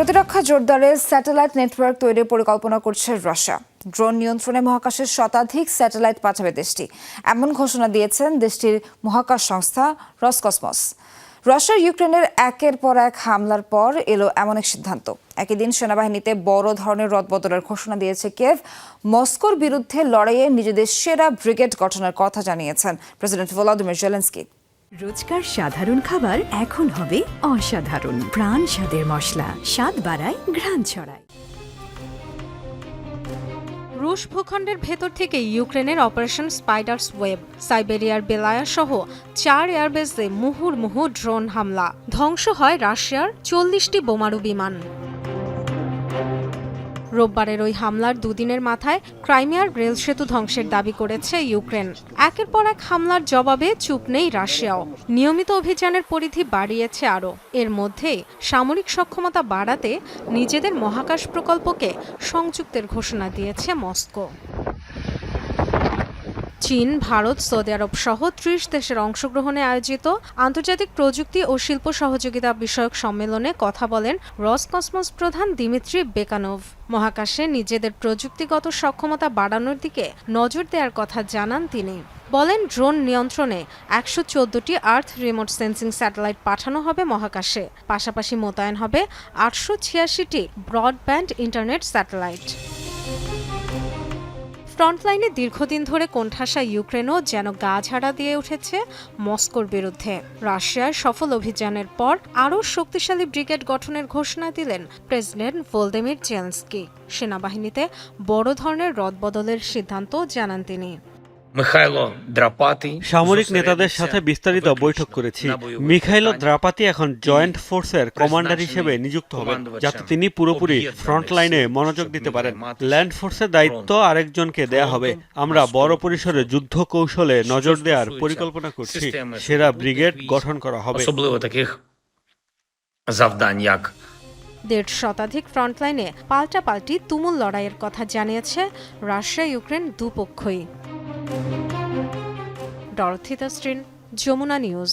প্রতিরক্ষা জোরদারে satellite network তৈরির পরিকল্পনা করছে রাশিয়া। ড্রোন নিয়ন্ত্রণে মহাকাশের শতাধিক স্যাটেলাইট পাঠাবে দেশটি। এমন ঘোষণা দিয়েছেন দেশটির মহাকাশ সংস্থা রসকসমস। রাশিয়া ইউক্রেনের একের পর এক হামলার পর এলো এমন এক সিদ্ধান্ত। একই দিন সেনাবাহিনীতে বড় ধরনের রদবদলের ঘোষণা দিয়েছে কেভ মস্কোর বিরুদ্ধে লড়াইয়ে নিজেদের সেরা ব্রিগেড গঠনের কথা জানিয়েছেন প্রেসিডেন্ট ভলোদিমির জেলেন্সকি। রোজকার সাধারণ খাবার এখন হবে অসাধারণ। প্রাণ স্বাদের মশলা, স্বাদ বাড়ায়, ঘ্রাণ ছড়ায়। রুশ ভূখণ্ডের ভেতর থেকে ইউক্রেনের অপারেশন স্পাইডার্স ওয়েব, সাইবেরিয়ার বেলায়া সহ চার এয়ারবেসে মুহুর্মুহু ড্রোন হামলা। ধ্বংস হয় রাশিয়ার চল্লিশটি বোমারু বিমান। রোববারের ওই হামলার দুদিনের মাথায় ক্রাইমিয়ার রেল সেতু ধ্বংসের দাবি করেছে ইউক্রেন। একের পর এক হামলার জবাবে চুপ নেই রাশিয়াও। নিয়মিত অভিযানের পরিধি বাড়িয়েছে আরও। এর মধ্যেই সামরিক সক্ষমতা বাড়াতে নিজেদের মহাকাশ প্রকল্পকে সংযুক্তের ঘোষণা দিয়েছে মস্কো। চীন, ভারত, সৌদি আরব সহ ত্রিশ দেশের অংশগ্রহণে আয়োজিত আন্তর্জাতিক প্রযুক্তি ও শিল্প সহযোগিতা বিষয়ক সম্মেলনে কথা বলেন রসকসমস প্রধান দিমিত্রি বেকানোভ। মহাকাশে নিজেদের প্রযুক্তিগত সক্ষমতা বাড়ানোর দিকে নজর দেওয়ার কথা জানান তিনি। বলেন, ড্রোন নিয়ন্ত্রণে একশো চোদ্দটি আর্থ রিমোট সেন্সিং স্যাটেলাইট পাঠানো হবে মহাকাশে। পাশাপাশি মোতায়েন হবে আটশো ছিয়াশিটি ব্রডব্যান্ড ইন্টারনেট স্যাটেলাইট। ফ্রন্টলাইনে দীর্ঘদিন ধরে কোণঠাসা ইউক্রেনও যেন গা ঝাড়া দিয়ে উঠেছে মস্কোর বিরুদ্ধে। রাশিয়ার সফল অভিযানের পর আরও শক্তিশালী ব্রিগেড গঠনের ঘোষণা দিলেন প্রেসিডেন্ট ভোলদেমির জেলস্কি সেনাবাহিনীতে বড় ধরনের রদবদলের সিদ্ধান্ত জানান তিনি। সামরিক নেতাদের সাথে বিস্তারিত বৈঠক করেছি। মিখাইলো দ্রাপাতি এখন জয়েন্ট ফোর্সের কমান্ডার হিসেবে নিযুক্ত হবেন যাতে তিনি পুরোপুরি ফ্রন্ট লাইনে মনোযোগ দিতে পারেন। ল্যান্ড ফোর্সের দায়িত্ব আরেকজনকে দেয়া হবে। আমরা বড় পরিসরে যুদ্ধ কৌশলে নজর দেওয়ার পরিকল্পনা করছি। সেরা ব্রিগেড গঠন করা হবে। দেড় শতাধিক ফ্রন্টলাইনে পাল্টাপাল্টি তুমুল লড়াইয়ের কথা জানিয়েছে রাশিয়া ইউক্রেন দুপক্ষই। ডরথি স্ট্রিন যমুনা নিউজ।